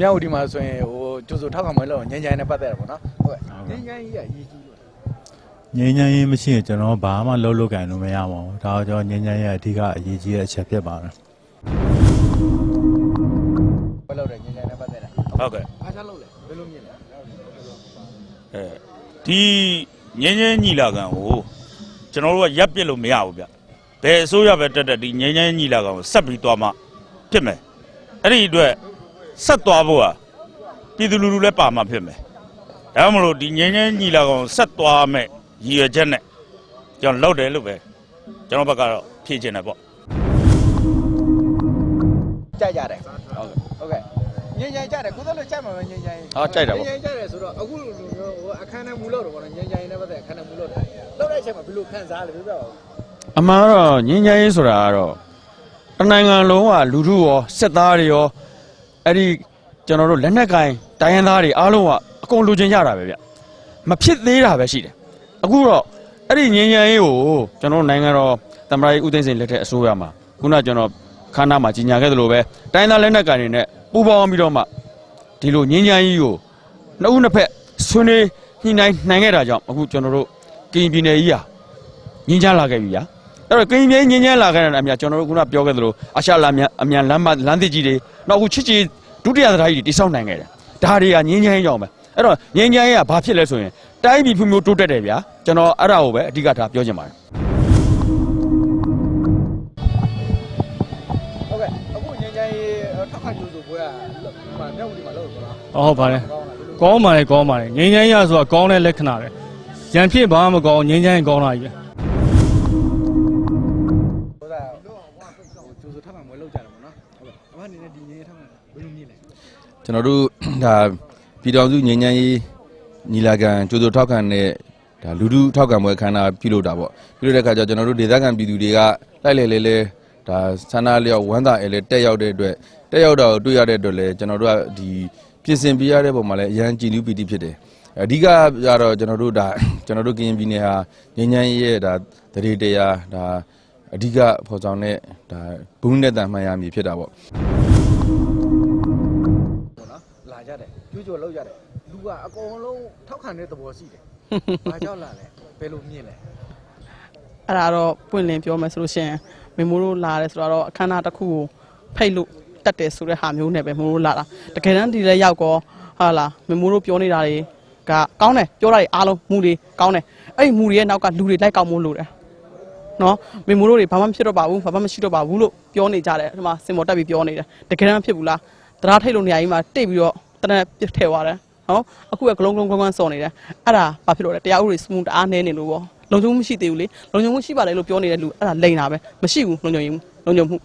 မြောက်ဦးဒီမှာဆိုရင်ဟိုကျိုးစိုးထောက်ခံပွဲလို့ငញ្ញိုင်းနဲ့ပတ်သက်တယ်ပေါ့နော်ဟုတ်ကဲ့ငញ្ញိုင်းကြီးကအရေးကြီးလို့ ငြိမ်းချမ်းရေးမရှိရင်ကျွန်တော်ဘာမှလုပ်လို့ကင်လို့မရပါဘူးဒါတော့ကျွန်တော်ငြိမ်းချမ်းရေးအဓိကအရေးကြီးတဲ့အချက်ဖြစ်ပါတယ် ပွဲလို့တယ်ငញ្ញိုင်းနဲ့ပတ်သက်တာ ဟုတ်ကဲ့ အားချလို့လေဘယ်လိုမြင်လဲ အဲဒီငင်းငင်းညီလာခံကိုကျွန်တော်တို့ကရပ်ပစ်လို့မရဘူးဗျဘယ်အစိုးရပဲတက်တက်ဒီငင်းငင်းညီလာခံကိုဆက်ပြီးသွားမှဖြစ်မယ်အဲ့ဒီအတွက် ဆက်သွားဖို့ဟာပြည်သူလူထုလည်းပါမှာဖြစ်မယ်ဒါမှမဟုတ်ဒီငင်းငင်းညီလာကောင်ဆက်သွားမယ်ရည်ရွယ်ချက်နဲ့ကျွန်တော်လောက်တယ်လို့ပဲကျွန်တော်ဘက်ကတော့ဖြည့်ချင်တယ်ပေါ့ကြိုက်ရတယ်ဟုတ်ကဲ့ဟုတ်ကဲ့ညင်ညင်ကြတယ်ကိုသက်လို့ကြိုက်မှာပဲညင်ညင်ဟာကြိုက်တာပေါ့ညင်ညင်ကြတယ်ဆိုတော့အခုလူမျိုးဟိုအခန်းထဲမူလို့တော့ပေါ့နော်ညင်ညင်နဲ့ပတ်သက်အခန်းထဲမူလို့တော့လောက်တဲ့အချိန်မှာဘယ်လိုခံစားလဲပြောပြပါဦးအမှန်တော့ညင်ညင်ဆိုတာကတော့တနိုင်ငံလုံးကလူထုရောစစ်သားတွေရော အဲ့ဒီကျွန်တော်တို့လက်နက်ကင်တိုင်းရင်းသားတွေအားလုံးကအကုန်လူချင်းရတာပဲဗျမဖြစ်သေးတာပဲရှိတယ်အခုတော့အဲ့ဒီငင်းငယ်ရေးကိုကျွန်တော်တို့နိုင်ငံတော်သမ္မတကြီးဦးသိန်းစိန်လက်ထက်အစိုးရမှာခုနကကျွန်တော်ခန်းနာမှာကြီးညာခဲ့သလိုပဲတိုင်းသားလက်နက်ကင်တွေနဲ့ပူးပေါင်းပြီးတော့မှဒီလိုငင်းငယ်ရေးကိုနှစ်ဦးနှစ်ဖက်ဆွေးနွေးညှိနှိုင်းနိုင်ခဲ့တာကြောင့်အခုကျွန်တော်တို့ကရင်ပြည်နယ်ကြီးဟာငင်းချလာခဲ့ပြီဗျာ အဲ့တော့ကင်းပြင်းငင်းငင်းလာခဲ့တဲ့အမြကျွန်တော်တို့ခုနပြောခဲ့သလိုအရှာလာမြန်အမြန်လမ်းမလမ်းသစ်ကြီးတွေနောက်အခုချစ်ချီဒုတိယသရားကြီးတွေတိစောက်နိုင်ခဲ့တယ်ဒါတွေကငင်းငင်းကြောင်ပဲအဲ့တော့ငင်းငင်းရဲ့ဘာဖြစ်လဲဆိုရင်တိုင်းပြည်ဖွံ့ဖြိုးတိုးတက်တယ်ဗျာကျွန်တော်အဲ့ဒါကိုပဲအဓိကထားပြောချင်ပါတယ်ဟုတ်ကဲ့အခုငញ្ញိုင်းထောက်ခံကျိုးစိုးပွဲကဒီမှာမြောက်ဦးဒီမှာလို့ဗောနော်ဟုတ်ပါတယ်ကောင်းလားဘယ်လိုကောင်းပါလေကောင်းပါလေငင်းချမ်းရဆိုတာကောင်းတဲ့လက္ခဏာပဲရန်ဖြစ်ဘာမှမကောင်းငင်းချမ်းရင်ကောင်းတာကြီးပဲ ကြိုးစားထားမှမွဲလောက်ကြတယ်ပေါ့နော်ဟုတ်ပါအမအနေနဲ့ဒီငင်းရထားမှဘယ်လိုမြင်လဲကျွန်တော်တို့ဒါပြည်တော်စုငင်းညမ်းရေးညီလာခံကြိုးစားထောက်ခံတဲ့ဒါလူထုထောက်ခံပွဲခမ်းနားပြုလုပ်တာပေါ့ပြုလုပ်တဲ့အခါကျတော့ကျွန်တော်တို့ဒေသခံပြည်သူတွေကလိုက်လေလေလေဒါဆန္ဒလျောက်ဝမ်းသာအဲလေတက်ရောက်တဲ့အတွက်တက်ရောက်တာကိုတွေ့ရတဲ့အတွက်လည်းကျွန်တော်တို့ကဒီပြင်ဆင်ပေးရတဲ့ပုံမှာလည်းအရန်ကြည်နူးပီတိဖြစ်တယ်အဓိကကတော့ကျွန်တော်တို့ဒါကျွန်တော်တို့ကရင်ပြည်နယ်ဟာငញ្ញမ်းရဲ့ဒါတရေတရားဒါ အဓိကဖော်ဆောင်တဲ့ဒါဘုန်းနဲ့တန်မှန်ရမည်ဖြစ်တာပေါ့ဗောနော်လာကြတယ်ကျိုးကျိုးလောက်ကြတယ်လူကအကုန်လုံးထောက်ခံတဲ့သဘောရှိတယ်ဘာကြောင့်လာလဲဘယ်လိုမြင်လဲအဲ့ဒါတော့ပွင့်လင်းပြောမယ်ဆိုလို့ရှိရင်မေမိုးတို့လာတယ်ဆိုတော့အခမ်းအနားတစ်ခုကိုဖိတ်လို့တက်တယ်ဆိုတဲ့ဟာမျိုးနဲ့ပဲမေမိုးတို့လာတာတကယ်တမ်းဒီလည်းရောက်ကောဟာလာမေမိုးတို့ပြောနေတာတွေကကောင်းတယ်ပြောတာတွေအားလုံးမူတွေကောင်းတယ်အဲ့ဒီမူတွေရဲ့နောက်ကလူတွေလိုက်ကောက်မို့လို့တယ် နော်မေမိုးတို့တွေဘာမှမဖြစ်တော့ပါဘူးဘာမှမရှိတော့ပါဘူးလို့ပြောနေကြတယ်ဒီမှာစင်မော်တက်ပြီးပြောနေတယ်တကယ်တမ်းဖြစ်ဘူးလားတရားထိတ်လို့နေရာကြီးမှာတိတ်ပြီးတော့တနက်ပြစ်ထည့်သွားတယ်နော်အခုကဂလုံးဂလုံးကွန်းကွန်းစော်နေတယ်အဲ့ဒါဘာဖြစ်လို့လဲတရားဥပဒေစမှုတအားနဲနေလို့ပေါ့လုံခြုံမှုမရှိသေးဘူးလေလုံခြုံမှုရှိပါလေလို့ပြောနေတဲ့လူအဲ့ဒါလိန်တာပဲမရှိဘူးလုံခြုံမှုလုံခြုံမှု